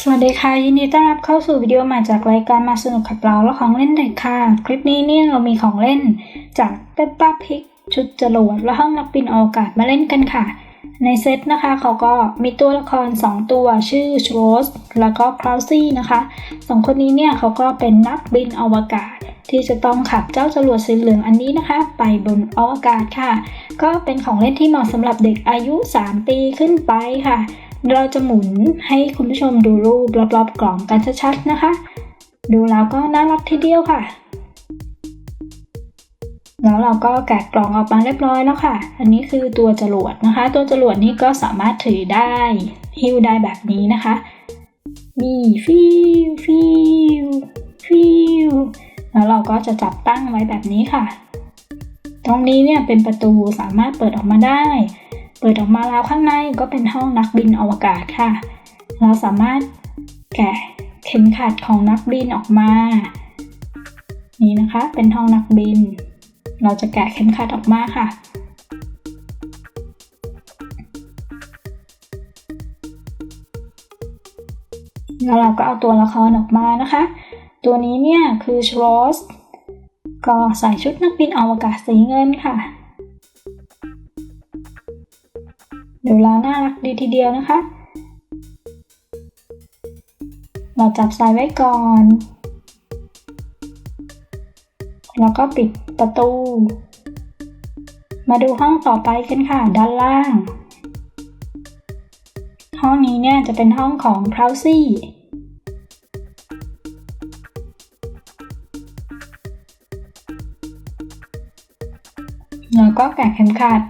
สวัสดีค่ะ ยินดีต้อนรับเข้าสู่วิดีโอใหม่จากรายการมาสนุกขับเราและของเล่นเด็กค่ะ คลิปนี้เนี่ยเรามีของเล่นจากเปปป้าพิกชุดจรวดและห้องนักบินอวกาศมาเล่นกันค่ะ ในเซตนะคะ เขาก็มีตัวละคร 2 ตัวชื่อชโรสแล้วก็คลาวซี่นะคะสองคนนี้เนี่ยเขาก็เป็นนักบินอวกาศ ที่จะต้องขับเจ้าจรวดสีเหลืองอันนี้นะคะ ไปบนอวกาศค่ะ ก็เป็นของเล่นที่เหมาะสำหรับเด็กอายุ 3 ปีขึ้นไปค่ะ เราจะหมุนให้คุณผู้ชมดูรูปรอบๆกล่องกันชัดๆนะคะ ดูแล้วก็น่ารักทีเดียวค่ะ แล้วเราก็แกะกล่องออกมาเรียบร้อยแล้วค่ะ อันนี้คือตัวจรวดนะคะ ตัวจรวดนี้ก็สามารถถือได้หิ้วได้แบบนี้นะคะนี่ฟิวฟิวฟิวแล้วเราก็จะจับตั้งไว้แบบนี้ค่ะ ตรงนี้เนี่ยเป็นประตูสามารถเปิดออกมาได้ เปิดออกมาแล้วข้างในก็เป็นห้องนักบินอวกาศค่ะ เราสามารถแกะเข็มขัดของนักบินออกมา นี่นะคะ เป็นห้องนักบิน เราจะแกะเข็มขัดออกมาค่ะ แล้วเราก็เอาตัวละครออกมานะคะ ตัวนี้เนี่ยคือชโรสก็ใส่ชุดนักบินอวกาศสีเงินค่ะ ดูแล้วน่ารักดีทีเดียวนะคะ เราจับสายไว้ก่อน แล้วก็ปิดประตู มาดูห้องต่อไปกันค่ะ ด้านล่าง ห้องนี้เนี่ยจะเป็นห้องของพราวซี่แล้วก็แกะเข็มขัด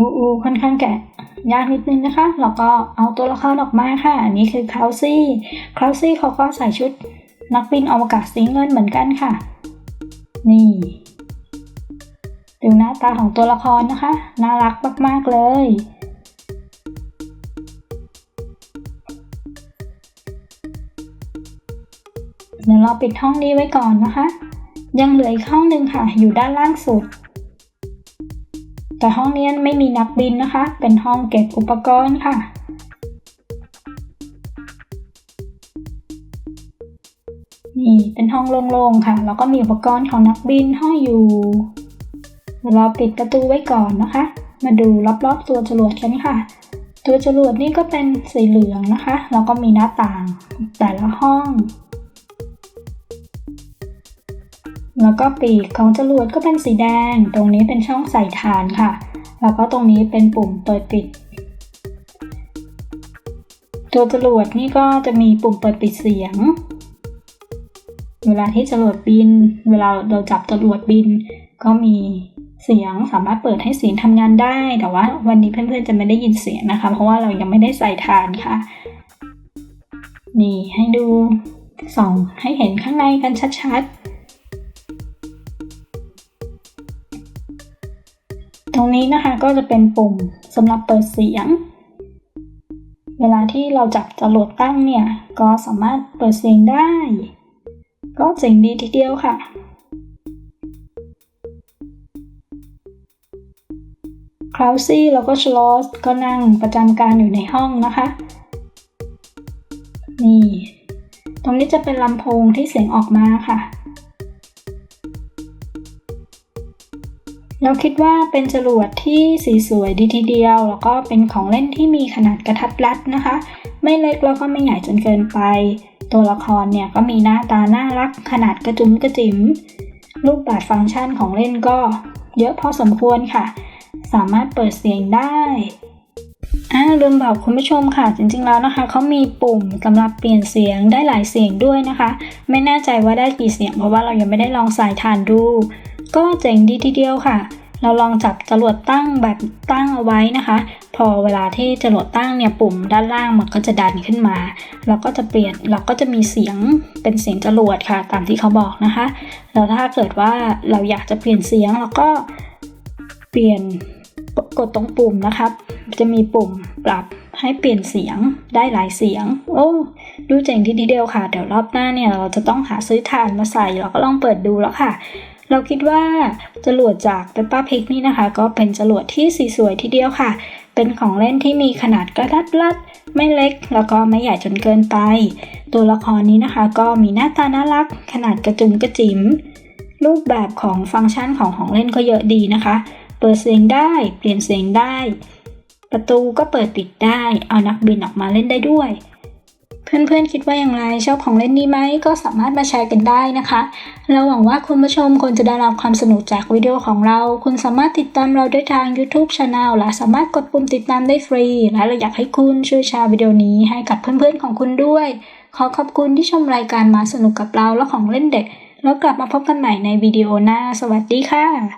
อูอูค่อนข้างแกะยากนิดนึงนะคะแล้วก็เอาตัวละครออกมาค่ะ อันนี้คือคลาวซี่คลาวซี่เขาก็ใส่ชุดนักบินอวกาศสีเงินเหมือนกันค่ะ นี่ดูหน้าตาของตัวละครนะคะ น่ารักมาก ๆ เลย เดี๋ยวเราปิดห้องนี้ไว้ก่อนนะคะ ยังเหลืออีกห้องหนึ่งค่ะ อยู่ด้านล่างสุด แต่ห้องนี้ไม่มีนักบินนะคะ เป็นห้องเก็บอุปกรณ์ค่ะ นี่เป็นห้องโล่งๆค่ะ แล้วก็มีอุปกรณ์ของนักบินห้อยอยู่เดี๋ยวเราปิดประตูไว้ก่อนนะคะ มาดูรอบๆตัวจรวดกันค่ะ ตัวจรวดนี่ก็เป็นสีเหลืองนะคะ แล้วก็มีหน้าต่างแต่ละห้อง แล้วก็ปีกของจรวดก็เป็นสีแดง ตรงนี้เป็นช่องใส่ฐานค่ะ แล้วก็ตรงนี้เป็นปุ่มเปิดปิด ตัวจรวดนี่ก็จะมีปุ่มเปิดปิดเสียง เวลาที่จรวดบิน เวลาเราจับจรวดบิน ก็มีเสียงสามารถเปิดให้เสียงทำงานได้ แต่ว่าวันนี้เพื่อนๆจะไม่ได้ยินเสียงนะคะ เพราะว่าเรายังไม่ได้ใส่ฐานค่ะ นี่ให้ดูส่องให้เห็นข้างในกันชัดๆ นี้นะคะก็จะเป็นปุ่มสำหรับเปิดเสียง เวลาที่เราจับจรวดตั้งเนี่ย ก็สามารถเปิดเสียงได้ ก็เจ๋งดีทีเดียวค่ะคลาวซี่แล้วก็ชลอสก็นั่งประจำการอยู่ในห้องนะคะ นี่ ตรงนี้จะเป็นลำโพงที่เสียงออกมาค่ะ เราคิดว่าเป็นจรวดที่สีสวยดีทีเดียว แล้วก็เป็นของเล่นที่มีขนาดกระทัดรัดนะคะ ไม่เล็กแล้วก็ไม่ใหญ่จนเกินไป ตัวละครเนี่ยก็มีหน้าตาน่ารัก ขนาดกระจุมกระจิ๋มรูปแบบฟังก์ชันของเล่นก็เยอะพอสมควรค่ะ สามารถเปิดเสียงได้อ่าลืมบอกคุณผู้ชมค่ะ จริงๆแล้วนะคะเขามีปุ่มสำหรับเปลี่ยนเสียงได้หลายเสียงด้วยนะคะ ไม่แน่ใจว่าได้กี่เสียง เพราะว่าเรายังไม่ได้ลองสายทานดู ก็เจ๋งดีทีเดียวค่ะ เราลองจับจรวดตั้งแบบตั้งเอาไว้นะคะ พอเวลาที่จรวดตั้งเนี่ยปุ่มด้านล่างมันก็จะดันขึ้นมา เราก็จะเปลี่ยนเราก็จะมีเสียงเป็นเสียงจรวดค่ะ ตามที่เขาบอกนะคะ แล้วถ้าเกิดว่าเราอยากจะเปลี่ยนเสียงเราก็เปลี่ยนกดตรงปุ่มนะครับ จะมีปุ่มปรับให้เปลี่ยนเสียงได้หลายเสียง โอ้ดูเจ๋งทีเดียวค่ะ เดี๋ยวรอบหน้าเนี่ยเราจะต้องหาซื้อถ่านมาใส่เราก็ลองเปิดดูแล้วค่ะ เราคิดว่าจรวดจาก Peppa Pig นี่นะคะ ก็เป็นจรวดที่สีสวยทีเดียวค่ะ เป็นของเล่นที่มีขนาดกระทัดรัด ไม่เล็ก แล้วก็ไม่ใหญ่จนเกินไป ตัวละครนี้นะคะ ก็มีหน้าตาน่ารัก ขนาดกระจุมกระจิ๋มรูปแบบของฟังก์ชันของของเล่นก็เยอะดีนะคะ เปิดเสียงได้เปลี่ยนเสียงได้ ประตูก็เปิดปิดได้ เอานักบินออกมาเล่นได้ด้วย เพื่อนๆคิดว่าอย่างไรชอบของเล่นนี้ไหมก็สามารถมาแชร์กันได้นะคะ เราหวังว่าคุณผู้ชมคงจะได้รับความสนุกจากวิดีโอของเรา คุณสามารถติดตามเราได้ทาง YouTube Channel และสามารถกดปุ่มติดตามได้ฟรี และเราอยากให้คุณช่วยแชร์วิดีโอนี้ให้กับเพื่อนๆของคุณด้วย ขอขอบคุณที่ชมรายการมาสนุกกับเราและของเล่นเด็ก แล้วกลับมาพบกันใหม่ในวิดีโอหน้า สวัสดีค่ะ